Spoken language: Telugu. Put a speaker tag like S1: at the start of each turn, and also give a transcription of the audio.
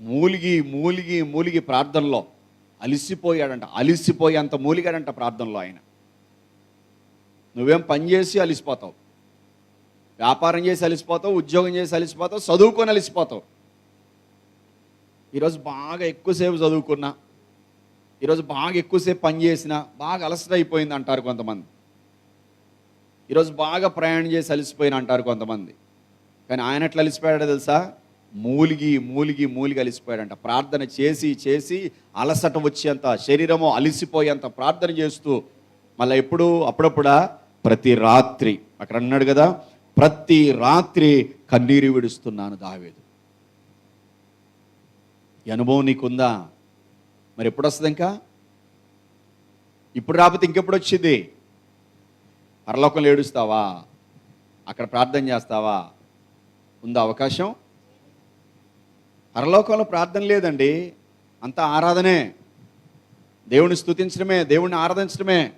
S1: మూలిగి మూలిగి మూలిగి ప్రార్థనలో అలిసిపోయాడంట. అలిసిపోయేంత మూలిగాడంట ప్రార్థనలో ఆయన. నువ్వేం పని చేసి అలిసిపోతావు? వ్యాపారం చేసి అలిసిపోతావు? ఉద్యోగం చేసి అలిసిపోతావు? చదువుకొని అలిసిపోతావు? ఈరోజు బాగా ఎక్కువసేపు చదువుకున్నా ఈరోజు బాగా ఎక్కువసేపు పని చేసినా బాగా అలసట అయిపోయింది అంటారు కొంతమంది. ఈరోజు బాగా ప్రయాణం చేసి అలిసిపోయిన అంటారు కొంతమంది. కానీ ఆయన ఎట్లా అలిసిపోయాడో తెలుసా? మూలిగి మూలిగి మూలిగి అలిసిపోయాడంట. ప్రార్థన చేసి చేసి అలసట వచ్చేంత శరీరము అలిసిపోయేంత ప్రార్థన చేస్తూ మళ్ళీ ఎప్పుడు అప్పుడప్పుడా ప్రతి రాత్రి అక్కడ అన్నాడు కదా ప్రతి రాత్రి కన్నీరు విడుస్తున్నాను దావేదు. ఈ అనుభవం నీకుందా? మరి ఎప్పుడు వస్తుంది ఇంకా? ఇప్పుడు రాకపోతే ఇంకెప్పుడు వచ్చింది? పరలోకంలో ఏడుస్తావా? అక్కడ ప్రార్థన చేస్తావా? ఉందా అవకాశం? పరలోకంలో ప్రార్థన లేదండి. అంతా ఆరాధనే. దేవుని స్తుతించడమే దేవుణ్ణి ఆరాధించడమే.